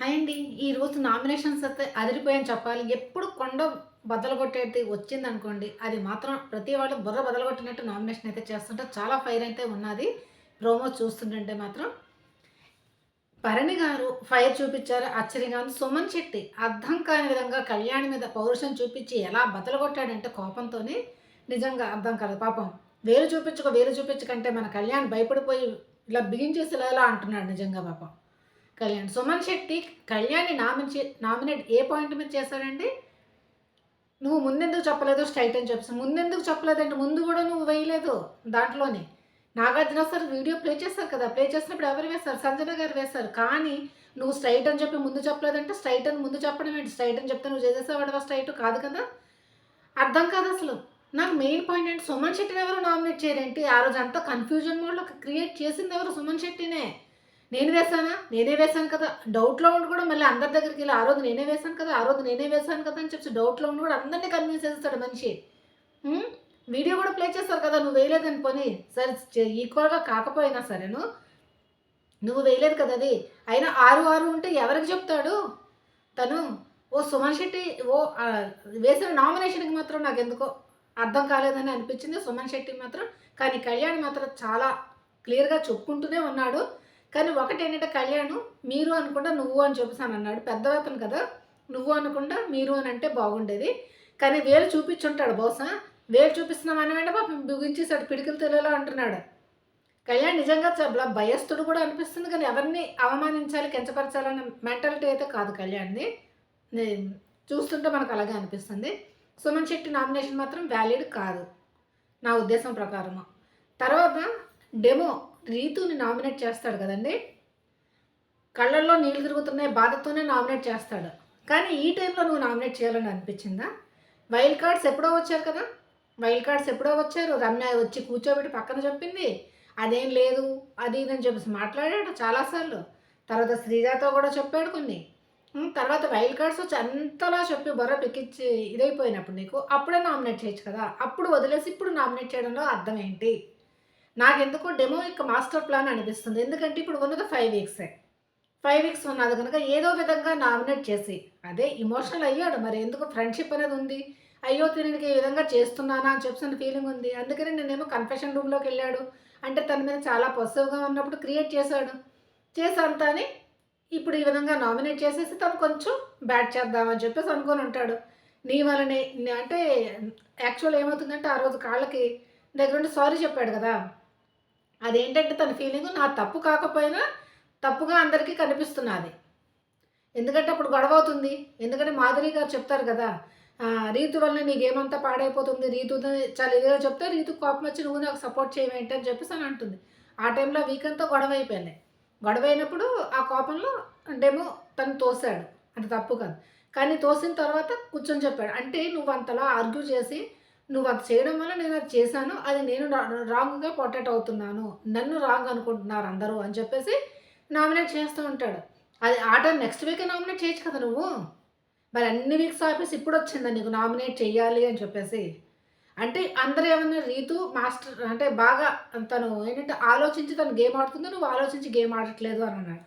Hi అండి. ఈరోజు nominations అయితే అదిరిపోయాయని చెప్పాలి. ఎప్పుడు కొండ బదలు కొట్టేది వచ్చింది అనుకోండి అది మాత్రం ప్రతి వాళ్ళు బుర్ర బద్దలు కొట్టినట్టు నామినేషన్ అయితే చేస్తుంటే చాలా ఫైర్ అయితే ఉన్నది. ప్రోమో చూస్తుంటే మాత్రం. భరణి గారు ఫైర్ చూపించారు ఆశ్చర్యంగా సుమన్ శెట్టి అర్థం కాని విధంగా కళ్యాణి మీద పౌరుషం చూపించి ఎలా బద్దలు కొట్టాడంటే కోపంతోనే. నిజంగా అర్థం కాదు పాపం వేరు చూపించుకో వేరు చూపించుకంటే మన కళ్యాణ్ భయపడిపోయి ఇలా బిగించేసి ఇలా అంటున్నాడు నిజంగా పాపం. కళ్యాణ్. సుమన్ శెట్టి కళ్యాణ్ని నామినే నామినేట్ ఏ పాయింట్ మీద చేశాడండి? నువ్వు ముందెందుకు చెప్పలేదు? స్ట్రైట్ అని చెప్పేసి. ముందెందుకు చెప్పలేదంటే ముందు కూడా నువ్వు వేయలేదు దాంట్లోనే. నాగార్జున సార్ వీడియో ప్లే చేస్తారు కదా. ప్లే చేసినప్పుడు ఎవరు వేస్తారు సంజన గారు వేస్తారు కానీ నువ్వు స్ట్రైట్ అని చెప్పి ముందు చెప్పలేదంటే స్ట్రైట్ అని ముందు చెప్పడం ఏంటి? స్ట్రైట్ అని చెప్తే నువ్వు చేసేసేవాడవా స్ట్రైట్? కాదు కదా. అర్థం కాదు అసలు. నాకు మెయిన్ పాయింట్ ఏంటి? సుమన్ శెట్టిని ఎవరు నామినేట్ చేయరేంటి? ఆ రోజు అంతా కన్ఫ్యూజన్ మోడ్లో క్రియేట్ చేసింది ఎవరు? సుమన్ శెట్టినే. నేను వేసానా నేనే వేశాను కదా. డౌట్లో ఉండి కూడా మళ్ళీ అందరి దగ్గరికి వెళ్ళి ఆ రోజు నేనే వేశాను కదా ఆ రోజు నేనే వేశాను కదా అని చెప్పి డౌట్లో ఉండి కూడా అందరినీ కన్విన్స్ చేస్తాడు మనిషి. వీడియో కూడా ప్లే చేస్తారు కదా నువ్వు వేయలేదని పోనీ సరే ఈక్వల్గా కాకపోయినా సరేను నువ్వు వేయలేదు కదా అది. అయినా ఆరు ఆరు ఉంటే ఎవరికి చెప్తాడు? తను ఓ సుమన్ శెట్టి ఓ వేసిన నామినేషన్కి మాత్రం నాకు ఎందుకో అర్థం కాలేదని అనిపించింది సుమన్ శెట్టి మాత్రం. కానీ కళ్యాణ్ మాత్రం చాలా క్లియర్గా చెప్పుకుంటూనే ఉన్నాడు. కానీ ఒకటి ఏంటంటే కళ్యాణ్ మీరు అనుకుంటా నువ్వు అని చూపిస్తాను అన్నాడు. పెద్దవతను కదా నువ్వు అనుకుంటా మీరు అని అంటే బాగుండేది. కానీ వేలు చూపించుంటాడు బహుశా. వేలు చూపిస్తున్నాం అని అంటే పాపం బిగించేసాడు పిడికిలు తెలియలో అంటున్నాడు. కళ్యాణ్ నిజంగా చాలా భయస్థుడు కూడా అనిపిస్తుంది కానీ ఎవరిని అవమానించాలి కించపరచాలన్న మెంటాలిటీ అయితే కాదు కళ్యాణ్ది. చూస్తుంటే మనకు అలాగే అనిపిస్తుంది. సుమన్ శెట్టి నామినేషన్ మాత్రం వ్యాలిడ్ కాదు నా ఉద్దేశం ప్రకారము. తర్వాత డెమో రీతుని నామినేట్ చేస్తాడు కదండి? కళ్ళల్లో నీళ్ళు తిరుగుతున్నాయి బాధతోనే నామినేట్ చేస్తాడు. కానీ ఈ టైంలో నువ్వు నామినేట్ చేయాలని అనిపించిందా? వైల్డ్ కార్డ్స్ ఎప్పుడో వచ్చారు కదా? వైల్డ్ కార్డ్స్ ఎప్పుడో వచ్చారు? రమ్య వచ్చి కూర్చోబెట్టి పక్కన చెప్పింది. అదేం లేదు అది ఇది అని చెప్పేసి మాట్లాడాడు చాలాసార్లు. తర్వాత శ్రీజాతో కూడా చెప్పాడు కొన్ని. తర్వాత వైల్డ్ కార్డ్స్ వచ్చి అంతలా చెప్పి బొర్ర పెక్కించి ఇదైపోయినప్పుడు నీకు అప్పుడే నామినేట్ చేయొచ్చు కదా? అప్పుడు వదిలేసి ఇప్పుడు నామినేట్ చేయడంలో అర్థం ఏంటి? నాకెందుకో డెమో యొక్క మాస్టర్ ప్లాన్ అనిపిస్తుంది. ఎందుకంటే ఇప్పుడు ఉన్నది ఫైవ్ వీక్సే ఫైవ్ వీక్స్ ఉన్నది కనుక ఏదో విధంగా నామినేట్ చేసి అదే ఇమోషనల్ అయ్యాడు. మరి ఎందుకు ఫ్రెండ్షిప్ అనేది ఉంది? అయ్యో తినకి ఈ విధంగా చేస్తున్నానా అని చెప్పిన ఫీలింగ్ ఉంది. అందుకని నేనేమో కన్ఫెషన్ రూమ్లోకి వెళ్ళాడు. అంటే తన మీద చాలా పొసివ్గా ఉన్నప్పుడు క్రియేట్ చేశాడు. చేశాను అని ఇప్పుడు ఈ విధంగా నామినేట్ చేసేసి తను కొంచెం బ్యాట్ చేద్దామని చెప్పేసి అనుకొని ఉంటాడు. నీ వలనే నే- అంటే యాక్చువల్ ఏమవుతుందంటే ఆ రోజు కాళ్ళకి దగ్గరుండి సారీ చెప్పాడు కదా. అదేంటంటే తన ఫీలింగ్ నా తప్పు కాకపోయినా తప్పుగా అందరికీ కనిపిస్తున్నది. ఎందుకంటే అప్పుడు గొడవ అవుతుంది. ఎందుకంటే మాధురి గారు చెప్తారు కదా రీతు వల్ల నీకేమంతా పాడైపోతుంది రీతు చాలా ఇదిగా చెప్తే రీతు కోపం వచ్చి నువ్వు నాకు సపోర్ట్ చేయమేంటి అని చెప్పేసి అని అంటుంది. ఆ టైంలో వీక్ అంతా గొడవ అయిపోయింది. గొడవ అయినప్పుడు ఆ కోపంలో డెమో తను తోసాడు అంటే తప్పు కాదు. కానీ తోసిన తర్వాత కూర్చొని చెప్పాడు. అంటే నువ్వు అంతలా ఆర్గ్యూ చేసి నువ్వు అది చేయడం వల్ల నేను అది చేశాను అది నేను రా- రాంగ్గా పొటేట్ అవుతున్నాను నన్ను రాంగ్ అనుకుంటున్నారు అందరూ అని చెప్పేసి నామినేట్ చేస్తూ ఉంటాడు. అది ఆట నెక్స్ట్ వీక్ నామినేట్ చేయొచ్చు కదా నువ్వు? మరి అన్ని వీక్స్ ఆఫీస్ ఇప్పుడు వచ్చిందా నీకు నామినేట్ చేయాలి అని చెప్పేసి? అంటే అందరూ ఏమన్నా రీతు మాస్టర్ అంటే బాగా తను ఏంటంటే ఆలోచించి తను గేమ్ ఆడుతుంది నువ్వు ఆలోచించి గేమ్ ఆడట్లేదు అని అన్నాడు.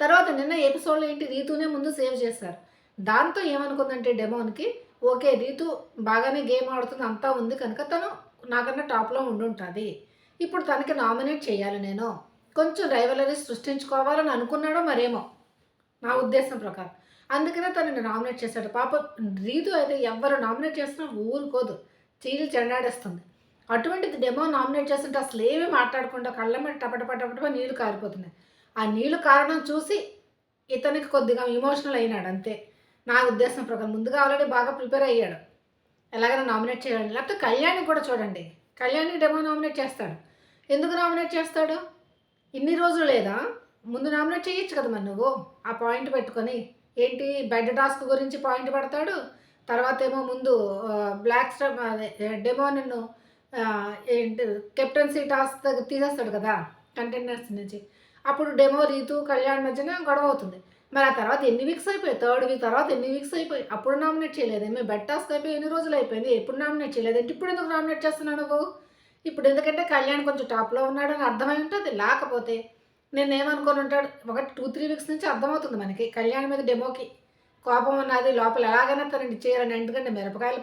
తర్వాత నిన్న ఎపిసోడ్లో ఏంటి రీతునే ముందు సేవ్ చేశారు. దాంతో ఏమనుకుందంటే డెమోన్కి ఓకే రీతు బాగానే గేమ్ ఆడుతుంది అంతా ఉంది కనుక తను నాకన్నా టాప్లో ఉండుంటుంది. ఇప్పుడు తనకి నామినేట్ చేయాలి నేను. కొంచెం రైవలరీ సృష్టించుకోవాలని అనుకున్నాడో మరేమో. నా ఉద్దేశం ప్రకారం. అందుకనే తనని నామినేట్ చేశాడు. పాప రీతు అయితే ఎవరు నామినేట్ చేసినా ఊరుకోదు. చీలు చెండాడేస్తుంది. అటువంటిది డెమో నామినేట్ చేస్తుంటే అసలు ఏమీ మాట్లాడకుండా కళ్ళ మీద టపటప నీళ్ళు కారిపోతున్నాయి. ఆ నీళ్ళు కారణం చూసి ఇతనికి కొద్దిగా ఇమోషనల్ అయినాడు అంతే. నా ఉద్దేశం ప్రకారం ముందుగా ఆల్రెడీ బాగా ప్రిపేర్ అయ్యాడు. ఎలాగైనా నామినేట్ చేయాలి లేకపోతే కళ్యాణ్ని కూడా చూడండి. కళ్యాణ్ని డెమో నామినేట్ చేస్తాడు. ఎందుకు నామినేట్ చేస్తాడు? ఇన్ని రోజులు లేదా? ముందు నామినేట్ చేయొచ్చు కదా మరి నువ్వు? ఆ పాయింట్ పెట్టుకొని ఏంటి బెడ్ టాస్క్ గురించి పాయింట్ పెడతాడు? తర్వాత ఏమో ముందు బ్లాక్ స్టార్ డెమో నిన్ను ఏంటి కెప్టెన్సీ టాస్క్ దగ్గర తీసేస్తాడు కదా కంటెండర్స్ నుంచి. అప్పుడు డెమో రీతు కళ్యాణ్ మధ్యన గొడవ అవుతుంది. మరి ఆ తర్వాత ఎన్ని వీక్స్ అయిపోయి థర్డ్ వీక్ తర్వాత ఎన్ని వీక్స్ అయిపోయి అప్పుడు నామినేట్ చేయలేదు. మేము బెడ్ టాస్క్ అయిపోయి ఎన్ని రోజులు అయిపోయింది? ఎప్పుడు నామినేట్ చేయలేదు? అంటే ఇప్పుడు ఎందుకు నామినేట్ చేస్తున్నావు నువ్వు? ఇప్పుడు ఎందుకంటే కళ్యాణ్ కొంచెం టాప్లో ఉన్నాడని అర్థమై ఉంటుంది. లేకపోతే నేనేమనుకొని ఉంటాడు? ఒకటి టూ త్రీ వీక్స్ నుంచి అర్థమవుతుంది మనకి. కళ్యాణ్ మీద డెమోకి కోపం ఉన్నది. లోపల ఎలాగైనా తనని చేయాలని ఎందుకంటే మిరపకాయలు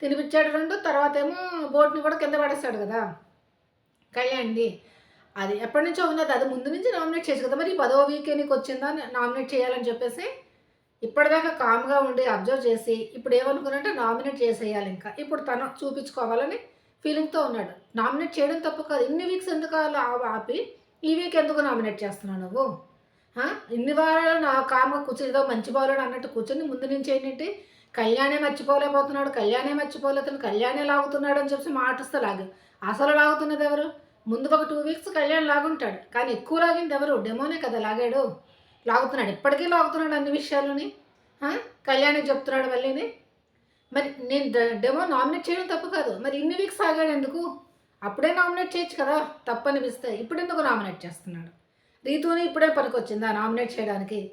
తినిపించాడు రెండు. తర్వాత ఏమో బోట్ని కూడా కింద పడేస్తాడు కదా. కళ్యాణ్ది. అది ఎప్పటి నుంచో ఉన్నది. అది ముందు నుంచి నామినేట్ చేసి కదా మరి పదో వీకే నీకు వచ్చిందా నామినేట్ చేయాలని చెప్పేసి ఇప్పటిదాకా కామ్గా ఉండి అబ్జర్వ్ చేసి ఇప్పుడు ఏమనుకున్నంటే నామినేట్ చేసేయాలి ఇంకా. ఇప్పుడు తను చూపించుకోవాలని ఫీలింగ్తో ఉన్నాడు. నామినేట్ చేయడం తప్పు కాదు. ఇన్ని వీక్స్ ఎందుకు ఆపి ఈ వీక్ ఎందుకు నామినేట్ చేస్తున్నావు నువ్వు? ఇన్ని వారాలు నా కామ్గా కూర్చొని ఏదో మంచి బాగులేడు అన్నట్టు కూర్చొని ముందు నుంచి ఏంటంటే కళ్యాణే మర్చిపోలేకపోతున్నాడు కళ్యాణే మర్చిపోలేదు కళ్యాణే లాగుతున్నాడు అని చెప్పి మాటిస్తే లాగు. అసలు లాగుతున్నది ఎవరు? ముందు ఒక టూ వీక్స్ కళ్యాణ్ లాగుంటాడు. కానీ ఎక్కువ లాగింది ఎవరు? డెమోనే కదా లాగాడు. లాగుతున్నాడు. ఇప్పటికీ లాగుతున్నాడు అన్ని విషయాలని ఆ? చెప్తున్నాడు మళ్ళీని. మరి నేను డెమో నామినేట్ చేయడం తప్పు కాదు. మరి ఇన్ని వీక్స్ ఆగాడు ఎందుకు? అప్పుడే నామినేట్ చేయొచ్చు కదా. తప్పు అనిపిస్తే ఇప్పుడు ఎందుకు నామినేట్ చేస్తున్నాడు? రీతుని ఇప్పుడే పనికొచ్చిందా నామినేట్ చేయడానికి?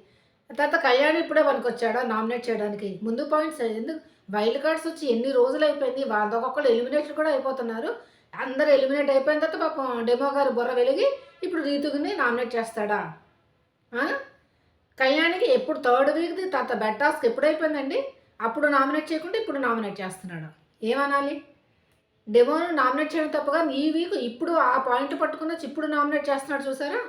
తర్వాత కళ్యాణ్ ఇప్పుడే పనికొచ్చాడా నామినేట్ చేయడానికి? ముందు పాయింట్స్ ఎందుకు? వైల్డ్ కార్డ్స్ వచ్చి ఎన్ని రోజులు అయిపోయింది? వాళ్ళ ఒక్కొక్కరు ఎలిమినేషన్ కూడా అయిపోతున్నారు. అందరు ఎలిమినేట్ అయిపోయిన తర్వాత పాపం డెమో గారు బుర్ర వెలిగి ఇప్పుడు రీతుకుని నామినేట్ చేస్తాడా? ఆ? కళ్యాణ్కి ఎప్పుడు థర్డ్ వీక్ది తర్వాత బెడ్ టాస్క్ ఎప్పుడైపోయిందండి అప్పుడు నామినేట్ చేయకుండా ఇప్పుడు నామినేట్ చేస్తున్నాడు? ఏమనాలి? డెమోను నామినేట్ చేయడం తప్పగా ఈ వీక్ ఇప్పుడు ఆ పాయింట్ పట్టుకున్న ఇప్పుడు నామినేట్ చేస్తున్నాడు చూసారా?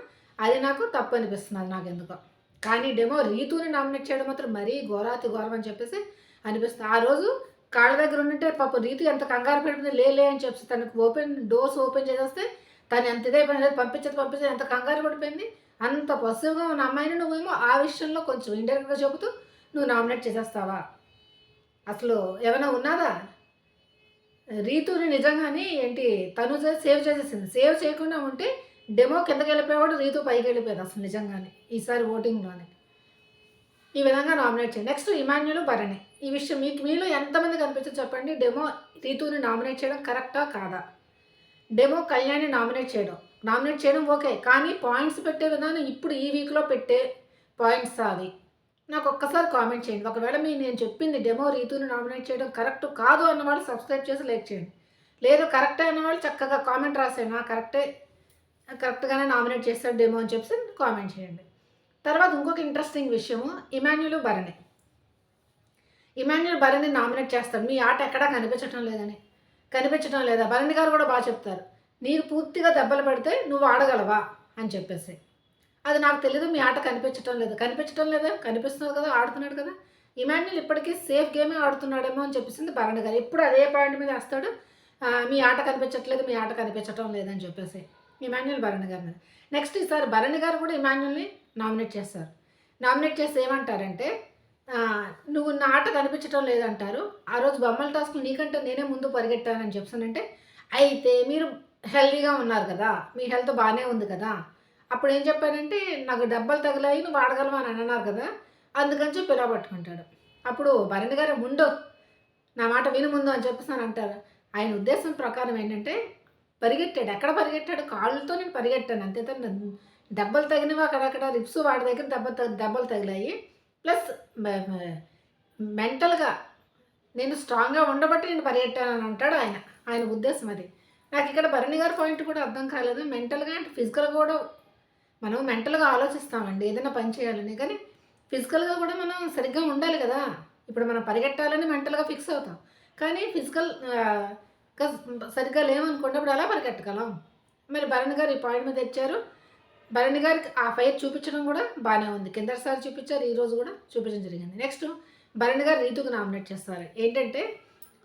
అది నాకు తప్పు అనిపిస్తున్నది నాకు ఎందుకో కానీ డెమో రీతుని నామినేట్ చేయడం మాత్రం మరీ ఘోరాతి ఘోరం అని చెప్పేసి అనిపిస్తుంది. ఆ రోజు కాళ్ళ దగ్గర ఉంటే పాప రీతు ఎంత కంగారు పెడుతుంది లే అని చెప్పి తనకు ఓపెన్ డోర్స్ ఓపెన్ చేసేస్తే తను ఎంత ఇదే ఇదైపోయింది పంపించదు పంపించదు ఎంత కంగారు పడిపోయింది. అంత పసివ్గా ఉన్న అమ్మాయిని నువ్వేమో ఆ విషయంలో కొంచెం ఇండైరెక్ట్గా చెబుతూ నువ్వు నామినేట్ చేసేస్తావా? అసలు ఏమైనా ఉన్నదా? రీతుని నిజంగానే ఏంటి తను సేవ్ చేసేసింది. సేవ్ చేయకుండా ఉంటే డెమో కిందకి వెళ్ళిపోయేవాడు రీతు పైకి వెళ్ళిపోయేది అసలు నిజంగానే ఈసారి ఓటింగ్లోనే ఈ విధంగా నామినేట్ చేయండి. Next Emmanuel Bharani. ఈ విషయం మీకు మీలో ఎంతమంది కనిపిస్తుంది చెప్పండి. డెమో రీతుని నామినేట్ చేయడం కరెక్టా కాదా? డెమో కళ్యాణ్ని నామినేట్ చేయడం. నామినేట్ చేయడం ఓకే కానీ పాయింట్స్ పెట్టే విధానం ఇప్పుడు ఈ వీక్లో పెట్టే పాయింట్స్ అవి నాకు ఒక్కసారి కామెంట్ చేయండి. ఒకవేళ మీ నేను చెప్పింది డెమో రీతుని నామినేట్ చేయడం కరెక్ట్ కాదు అన్న వాళ్ళు సబ్స్క్రైబ్ చేసి లైక్ చేయండి. లేదు కరెక్టే అన్నవాళ్ళు చక్కగా కామెంట్ రాసేయండి. కరెక్టే కరెక్ట్గానే నామినేట్ చేస్తాడు డెమో అని చెప్పి కామెంట్ చేయండి. తర్వాత ఇంకొక ఇంట్రెస్టింగ్ విషయము Emmanuel Bharani. Emmanuel Bharani nominate చేస్తాడు మీ ఆట ఎక్కడా కనిపించడం లేదని. కనిపించడం లేదా? భరణి గారు కూడా బాగా చెప్తారు. నీకు పూర్తిగా దెబ్బలు పడితే నువ్వు ఆడగలవా? అని చెప్పేసి. అది నాకు తెలియదు మీ ఆట కనిపించడం లేదు. కనిపించడం లేదా కనిపిస్తున్నది కదా ఆడుతున్నాడు కదా. ఇమాన్యుల్ ఇప్పటికీ సేఫ్ గేమే ఆడుతున్నాడేమో అని చెప్పేసింది భరణి గారు. ఎప్పుడు అదే పాయింట్ మీద వేస్తాడు. మీ ఆట కనిపించట్లేదు మీ ఆట కనిపించటం లేదని చెప్పేసి. ఇమాన్యుల్ భరణి గారి మీద. నెక్స్ట్ ఈసారి భరణి గారు కూడా ఇమాన్యుల్ని నామినేట్ చేస్తారు. నామినేట్ చేసి ఏమంటారంటే నువ్వు నా ఆట కనిపించడం లేదంటారు. ఆ రోజు బొమ్మల టాస్క్ నీకంటే నేనే ముందు పరిగెట్టానని చెప్తానంటే అయితే మీరు హెల్దీగా ఉన్నారు కదా మీ హెల్త్ బాగానే ఉంది కదా అప్పుడు ఏం చెప్పానంటే నాకు డబ్బలు తగిలాయి నువ్వు ఆడగలవా అని అన్నారు కదా అందుకని చెప్పి ఇలా పట్టుకుంటాడు. అప్పుడు భరణి గారు ముందు నా మాట విను ముందు అని చెప్పేసి అని అంటారు. ఆయన ఉద్దేశం ప్రకారం ఏంటంటే పరిగెట్టాడు. ఎక్కడ పరిగెట్టాడు? కాళ్ళతో నేను పరిగెట్టాను. అంతే తను దెబ్బలు తగినవి అక్కడక్కడ రిప్స్ వాడి దగ్గర దెబ్బ దెబ్బలు తగిలాయి. ప్లస్ మెంటల్గా నేను స్ట్రాంగ్గా ఉండబట్టి నేను పరిగెట్టాను అని అంటాడు ఆయన. ఆయన ఉద్దేశం అది. నాకు ఇక్కడ భరణి గారి పాయింట్ కూడా అర్థం కాలేదు. మెంటల్గా అంటే ఫిజికల్గా కూడా మనం మెంటల్గా ఆలోచిస్తామండి. ఏదైనా పని చేయాలని. కానీ ఫిజికల్గా కూడా మనం సరిగ్గా ఉండాలి కదా. ఇప్పుడు మనం పరిగెట్టాలని మెంటల్గా ఫిక్స్ అవుతాం. కానీ ఫిజికల్ సరిగ్గా లేవనుకోండి అప్పుడు ఎలా పరిగెట్టగలం. మరి భరణి గారు ఈ పాయింట్ మీద తెచ్చారు భరణి గారికి ఆ ఫైర్ చూపించడం కూడా బాగానే ఉంది. కిందసారి చూపించారు ఈరోజు కూడా చూపించడం జరిగింది. నెక్స్ట్ భరణి గారు రీతుకు నామినేట్ చేస్తారు. ఏంటంటే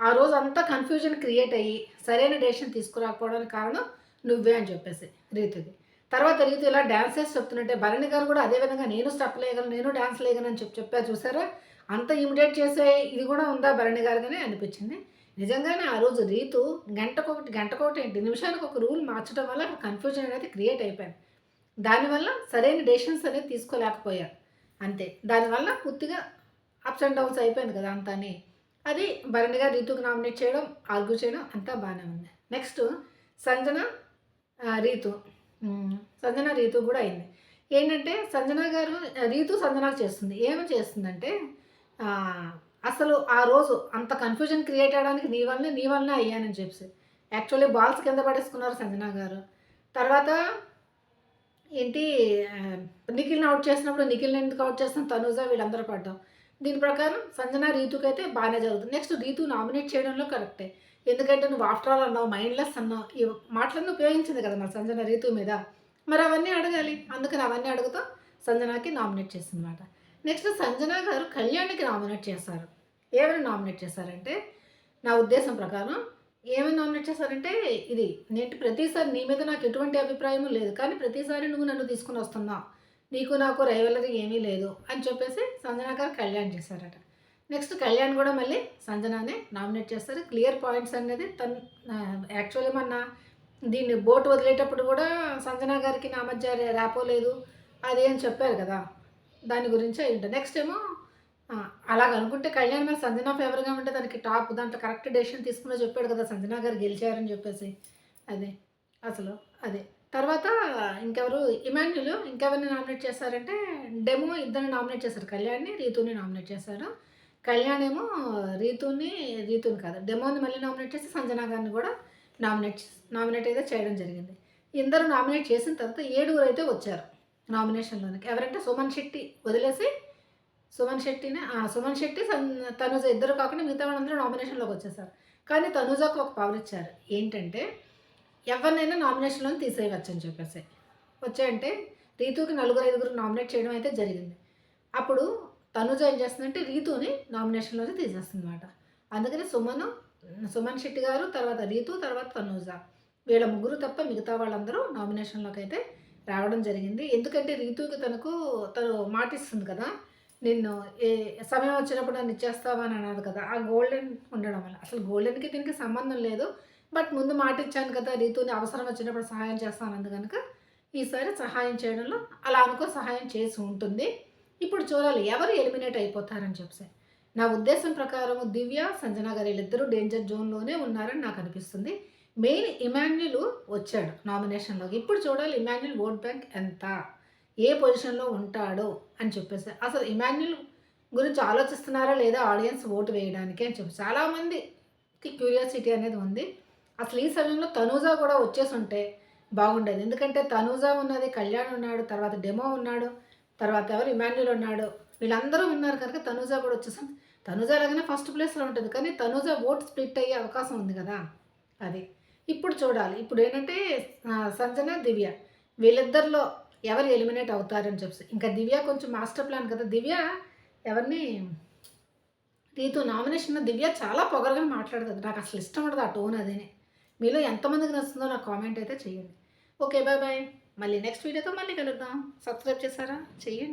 ఆ రోజు అంతా కన్ఫ్యూజన్ క్రియేట్ అయ్యి సరైన డెసిషన్ తీసుకురాకపోవడానికి కారణం నువ్వే అని చెప్పేసి రీతుకి తర్వాత రీతు ఇలా డ్యాన్సెస్ చెప్తున్నట్టే భరణి గారు కూడా అదే విధంగా నేను స్టెప్ లేయగలను నేను డ్యాన్స్ లేయగలను అని చెప్పి చెప్పారు చూసారా? అంత ఇమిడియేట్ చేసే ఇది కూడా ఉందా భరణి గారిగానే అనిపించింది. నిజంగానే ఆ రోజు రీతు గంటకొకటి గంటకొకటి ఏంటి నిమిషానికి ఒక రూల్ మార్చడం వల్ల కన్ఫ్యూజన్ అనేది క్రియేట్ అయిపోయింది. దానివల్ల సరైన డెసిషన్స్ అనేది తీసుకోలేకపోయారు. అంతే. దానివల్ల పూర్తిగా అప్స్ అండ్ డౌన్స్ అయిపోయింది కదా అంతాని. అది భరణి గారు రీతుకు నామినేట్ చేయడం ఆర్గ్యూ చేయడం అంతా బాగానే ఉంది. నెక్స్ట్ సంజన రీతు. సంజన రీతు కూడా అయింది. ఏంటంటే సంజన గారు రీతు సంజనకు చేస్తుంది. ఏమి చేస్తుందంటే అసలు ఆ రోజు అంత కన్ఫ్యూజన్ క్రియేట్ అవ్వడానికి నీ వల్లనే నీ వల్లనే అయ్యానని చెప్పి యాక్చువల్లీ బాల్స్ కింద పడేసుకున్నారు సంజన గారు. తర్వాత ఏంటి నిఖిల్ని అవుట్ చేసినప్పుడు నిఖిల్ని ఎందుకు అవుట్ చేస్తాం? తనుజ వీళ్ళందరూ పడ్డాం. దీని ప్రకారం సంజన రీతుకైతే అయితే బాగానే జరుగుతుంది. నెక్స్ట్ రీతు నామినేట్ చేయడంలో కరెక్టే ఎందుకంటే నువ్వు ఆఫ్టర్ ఆల్ అన్నావు మైండ్లెస్ అన్నావు. ఈ మాటలన్నీ ఉపయోగించింది కదా మరి సంజన రీతు మీద. మరి అవన్నీ అడగాలి. అందుకని అవన్నీ అడుగుతూ సంజనాకి నామినేట్ చేసిందన్నమాట. నెక్స్ట్ సంజన గారు కళ్యాణ్కి నామినేట్ చేశారు. ఎవరు నామినేట్ చేశారంటే నా ఉద్దేశం ప్రకారం ఏమని నామినేట్ చేశారంటే ఇది నేను ప్రతిసారి నీ మీద నాకు ఎటువంటి అభిప్రాయం లేదు కానీ ప్రతిసారి నువ్వు నన్ను తీసుకుని వస్తున్నావు నీకు నాకు రైవలరీ ఏమీ లేదు అని చెప్పేసి సంజన గారు కళ్యాణ్ చేశారట. నెక్స్ట్ కళ్యాణ్ కూడా మళ్ళీ సంజనానే నామినేట్ చేస్తారు. క్లియర్ పాయింట్స్ అనేది తను యాక్చువల్లీ మొన్న దీన్ని బోట్ వదిలేటప్పుడు కూడా సంజన గారికి నా మధ్య ర్యాపో లేదు అది అని చెప్పారు కదా దాని గురించి అయి నెక్స్ట్ ఏమో అలాగ అనుకుంటే కళ్యాణ్ మరి సంజనా ఫేవర్గా ఉంటే దానికి టాప్ దాంట్లో కరెక్ట్ డెసిషన్ తీసుకున్నా చెప్పాడు కదా సంజనా గారు గెలిచారని చెప్పేసి. అదే అసలు అదే. తర్వాత ఇంకెవరు? ఇమాన్యులు ఇంకెవరిని నామినేట్ చేశారంటే డెమో ఇద్దరిని నామినేట్ చేశారు. కళ్యాణ్ని రీతుని నామినేట్ చేశారు. కళ్యాణ్ ఏమో రీతుని రీతుని కాదు డెమోని మళ్ళీ నామినేట్ చేసి సంజనా గారిని కూడా నామినేట్ నామినేట్ అయితే చేయడం జరిగింది. ఇద్దరు నామినేట్ చేసిన తర్వాత ఏడుగురు అయితే వచ్చారు నామినేషన్లోనికి ఎవరంటే సుమన్ శెట్టి వదిలేసి సుమన్ శెట్టినే సుమన్ శెట్టి సన్ తనుజ ఇద్దరు కాకుండా మిగతా వాళ్ళందరూ నామినేషన్లోకి వచ్చేసారు. కానీ తనుజకు ఒక పవర్ ఇచ్చారు. ఏంటంటే ఎవరినైనా నామినేషన్లో తీసేయవచ్చు అని చెప్పేసి. వచ్చాయంటే రీతుకి నలుగురు ఐదుగురు నామినేట్ చేయడం అయితే జరిగింది. అప్పుడు తనుజ ఏం చేస్తుందంటే రీతుని నామినేషన్లోనే తీసేస్తుంది అనమాట అందుకని సుమన్ సుమన్ శెట్టి గారు తర్వాత రీతు తర్వాత తనుజ. వీళ్ళ ముగ్గురు తప్ప మిగతా వాళ్ళందరూ నామినేషన్లోకి అయితే రావడం జరిగింది. ఎందుకంటే రీతుకి తనకు తను మాటిస్తుంది కదా నిన్ను ఏ సమయం వచ్చినప్పుడు నన్ను ఇచ్చేస్తావా అని కదా ఆ గోల్డెన్ ఉండడం వల్ల. అసలు గోల్డెన్కి దీనికి సంబంధం లేదు బట్ ముందు మాట ఇచ్చాను కదా రీతుని అవసరం వచ్చినప్పుడు సహాయం చేస్తాను కనుక ఈసారి సహాయం చేయడంలో అలా అనుకో సహాయం చేసి ఉంటుంది. ఇప్పుడు చూడాలి ఎవరు ఎలిమినేట్ అయిపోతారని చెప్పి. నా ఉద్దేశం ప్రకారం దివ్య సంజన గారు వీళ్ళిద్దరూ డేంజర్ జోన్లోనే ఉన్నారని నాకు అనిపిస్తుంది. మెయిన్ ఇమాన్యుల్ వచ్చాడు నామినేషన్లోకి ఇప్పుడు చూడాలి ఇమాన్యుల్ ఓట్ బ్యాంక్ ఎంత? ఏ పొజిషన్లో ఉంటాడో అని చెప్పేసి. అసలు ఇమాన్యుల్ గురించి ఆలోచిస్తున్నారా లేదా ఆడియన్స్ ఓటు వేయడానికి అని చెప్పి చాలామందికి క్యూరియాసిటీ అనేది ఉంది. అసలు ఈ సమయంలో తనూజా కూడా వచ్చేసి ఉంటే బాగుండేది. ఎందుకంటే తనూజా ఉన్నది కళ్యాణ్ ఉన్నాడు తర్వాత డెమో ఉన్నాడు తర్వాత ఎవరు? ఇమాన్యుల్ ఉన్నాడు. వీళ్ళందరూ ఉన్నారు కనుక తనూజా కూడా వచ్చేసాం తనూజా లాగానే ఫస్ట్ ప్లేస్లో ఉంటుంది. కానీ తనూజా ఓట్ స్ప్లిట్ అయ్యే అవకాశం ఉంది కదా అది. ఇప్పుడు చూడాలి. ఇప్పుడు ఏంటంటే సంజన దివ్య వీళ్ళిద్దరిలో ఎవరు ఎలిమినేట్ అవుతారని చెప్పి ఇంకా దివ్య కొంచెం మాస్టర్ ప్లాన్ కదా. దివ్య ఎవరిని రీతు నామినేషన్ దివ్య చాలా పొగరగా మాట్లాడుతుంది. నాకు అసలు ఇష్టం ఉండదు ఆ టోన్ అదేనే. మీలో ఎంతమందికి నచ్చుతుందో నాకు కామెంట్ అయితే చేయండి. ఓకే బాయ్ బాయ్ మళ్ళీ నెక్స్ట్ వీడియోతో మళ్ళీ కలుద్దాం. సబ్స్క్రైబ్ చేశారా? చెయ్యండి.